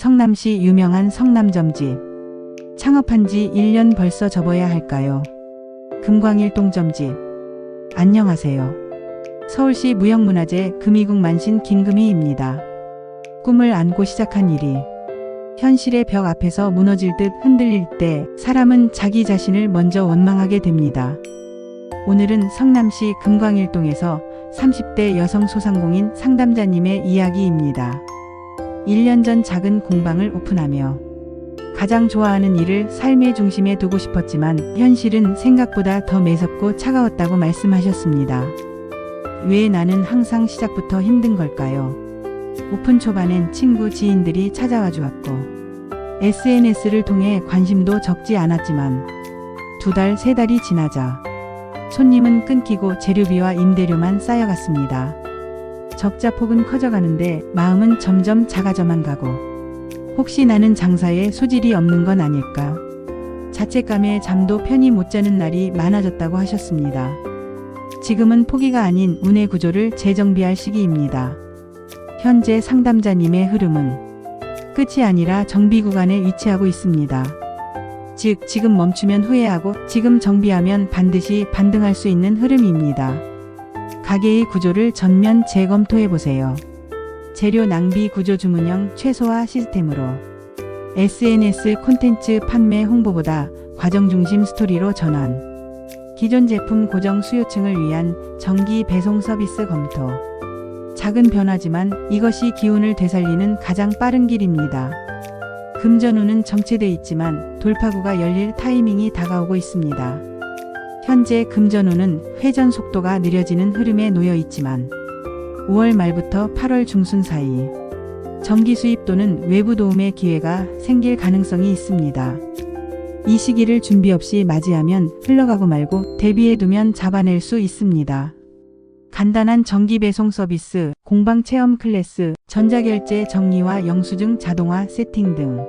성남시 유명한 성남점집. 창업한 지 1년 벌써 접어야 할까요? 금광일동점집. 안녕하세요. 서울시 무형문화재 금이국 만신 김금희입니다. 꿈을 안고 시작한 일이 현실의 벽 앞에서 무너질 듯 흔들릴 때 사람은 자기 자신을 먼저 원망하게 됩니다. 오늘은 성남시 금광일동에서 30대 여성 소상공인 상담자님의 이야기입니다. 1년 전 작은 공방을 오픈하며 가장 좋아하는 일을 삶의 중심에 두고 싶었지만 현실은 생각보다 더 매섭고 차가웠다고 말씀하셨습니다. 왜 나는 항상 시작부터 힘든 걸까요? 오픈 초반엔 친구 지인들이 찾아와 주었고 SNS를 통해 관심도 적지 않았지만 두 달, 세 달이 지나자 손님은 끊기고 재료비와 임대료만 쌓여갔습니다. 적자 폭은 커져가는데 마음은 점점 작아져만 가고 혹시 나는 장사에 소질이 없는 건 아닐까? 자책감에 잠도 편히 못 자는 날이 많아졌다고 하셨습니다. 지금은 포기가 아닌 운의 구조를 재정비할 시기입니다. 현재 상담자님의 흐름은 끝이 아니라 정비 구간에 위치하고 있습니다. 즉, 지금 멈추면 후회하고 지금 정비하면 반드시 반등할 수 있는 흐름입니다. 가게의 구조를 전면 재검토해 보세요. 재료 낭비 구조 주문형 최소화 시스템으로 SNS 콘텐츠 판매 홍보보다 과정 중심 스토리로 전환. 기존 제품 고정 수요층을 위한 정기 배송 서비스 검토. 작은 변화지만 이것이 기운을 되살리는 가장 빠른 길입니다. 금전운은 정체돼 있지만 돌파구가 열릴 타이밍이 다가오고 있습니다. 현재 금전운은 회전 속도가 느려지는 흐름에 놓여 있지만 5월 말부터 8월 중순 사이 정기 수입 또는 외부 도움의 기회가 생길 가능성이 있습니다. 이 시기를 준비 없이 맞이하면 흘러가고 말고 대비해 두면 잡아낼 수 있습니다. 간단한 정기 배송 서비스, 공방 체험 클래스, 전자결제 정리와 영수증 자동화 세팅 등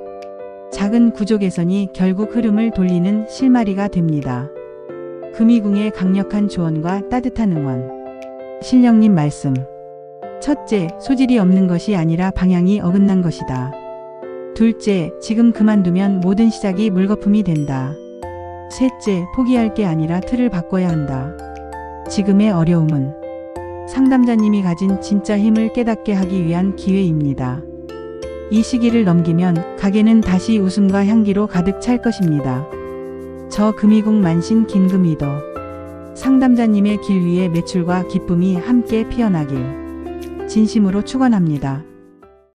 작은 구조 개선이 결국 흐름을 돌리는 실마리가 됩니다. 금이궁의 강력한 조언과 따뜻한 응원. 신령님 말씀. 첫째, 소질이 없는 것이 아니라 방향이 어긋난 것이다. 둘째, 지금 그만두면 모든 시작이 물거품이 된다. 셋째, 포기할 게 아니라 틀을 바꿔야 한다. 지금의 어려움은 상담자님이 가진 진짜 힘을 깨닫게 하기 위한 기회입니다. 이 시기를 넘기면 가게는 다시 웃음과 향기로 가득 찰 것입니다. 저 금이국 만신 김금이도 상담자님의 길 위에 매출과 기쁨이 함께 피어나길 진심으로 축원합니다.